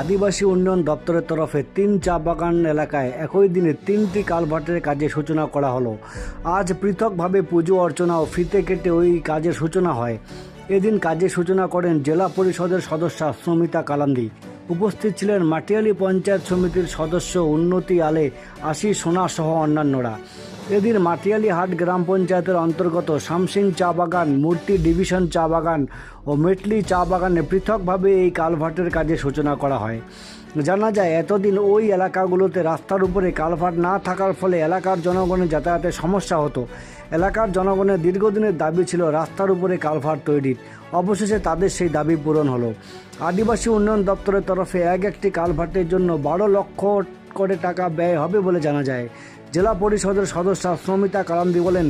আদিবাসী উন্নয়ন দপ্তরের তরফে তিন চা বাগান এলাকায় একই দিনে তিনটি কালভার্টের কাজে সূচনা করা হলো। আজ পৃথকভাবে পুজো, অর্চনা ও ফিতে কেটে ওই কাজের সূচনা হয়। এদিন কাজের সূচনা করেন জেলা পরিষদের সদস্যা স্মিতা কালান্দি। উপস্থিত ছিলেন মাটিয়ালি পঞ্চায়েত সমিতির সদস্য উন্নতি আলে আশিস সোনা সহ অন্যান্যরা। এদিন মাটিয়ালি হাট গ্রাম পঞ্চায়েতের অন্তর্গত শামসিং চা বাগান, মূর্তি ডিভিশন চা বাগান ও মেটলি চা বাগানে পৃথকভাবে এই কালভার্টের কাজে সূচনা করা হয়। জানা যায়, এতদিন ওই এলাকাগুলোতে রাস্তার উপরে কালভার্ট না থাকার ফলে এলাকার জনগণের যাতায়াতের সমস্যা হতো। এলাকার জনগণের দীর্ঘদিনের দাবি ছিল রাস্তার উপরে কালভার্ট তৈরির অবশেষে তাদের সেই দাবি পূরণ হলো। আদিবাসী উন্নয়ন দপ্তরের তরফে এক একটি কালভার্টের জন্য বারো লক্ষ করে টাকা ব্যয় হবে বলে জানা যায়। জেলা পরিষদের সদস্য শ্রমিতা কালান্দি বলেন,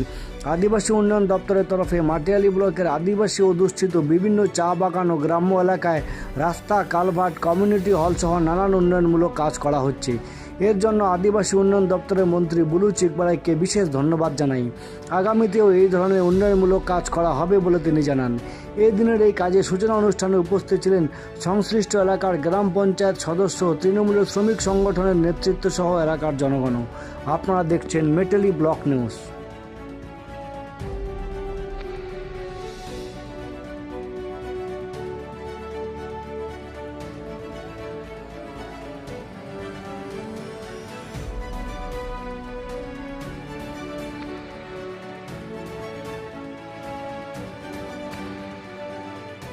আদিবাসী উন্নয়ন দপ্তরের তরফে মাটিয়ালি ব্লকের আদিবাসী অধুষ্ঠিত বিভিন্ন চা বাগান ও গ্রাম্য এলাকায় রাস্তা, কালভার্ট, কমিউনিটি হল সহ নানান উন্নয়নমূলক কাজ করা হচ্ছে। এর জন্য আদিবাসী উন্নয়ন দপ্তরের মন্ত্রী বুলু চিকবাড়াইকে বিশেষ ধন্যবাদ জানাই। আগামীতেও এই ধরনের উন্নয়নমূলক কাজ করা হবে বলে তিনি জানান। এই দিনের এই কাজে সূচনা অনুষ্ঠানে উপস্থিত ছিলেন সংশ্লিষ্ট এলাকার গ্রাম পঞ্চায়েত সদস্য তৃণমূলের শ্রমিক সংগঠনের নেতৃত্ব সহ এলাকার জনগণ আপনারা দেখছেন মেটেলি ব্লক নিউজ।